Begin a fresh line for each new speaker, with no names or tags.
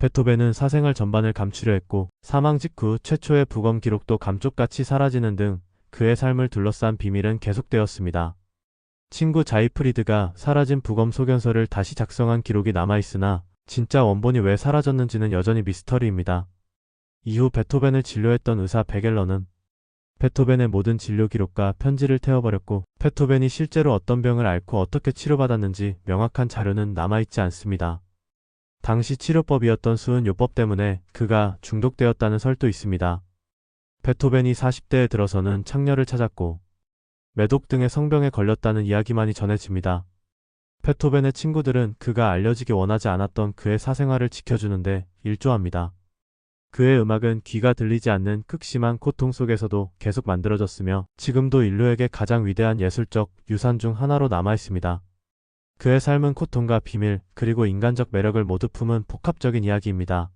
베토벤은 사생활 전반을 감추려 했고 사망 직후 최초의 부검 기록도 감쪽같이 사라지는 등 그의 삶을 둘러싼 비밀은 계속되었습니다. 친구 자이프리드가 사라진 부검 소견서를 다시 작성한 기록이 남아있으나 진짜 원본이 왜 사라졌는지는 여전히 미스터리입니다. 이후 베토벤을 진료했던 의사 베겔러는 베토벤의 모든 진료 기록과 편지를 태워버렸고 베토벤이 실제로 어떤 병을 앓고 어떻게 치료받았는지 명확한 자료는 남아있지 않습니다. 당시 치료법이었던 수은 요법 때문에 그가 중독되었다는 설도 있습니다. 베토벤이 40대에 들어서는 창녀를 찾았고 매독 등의 성병에 걸렸다는 이야기만이 전해집니다. 베토벤의 친구들은 그가 알려지기 원하지 않았던 그의 사생활을 지켜주는데 일조합니다. 그의 음악은 귀가 들리지 않는 극심한 고통 속에서도 계속 만들어졌으며 지금도 인류에게 가장 위대한 예술적 유산 중 하나로 남아 있습니다. 그의 삶은 고통과 비밀, 그리고 인간적 매력을 모두 품은 복합적인 이야기입니다.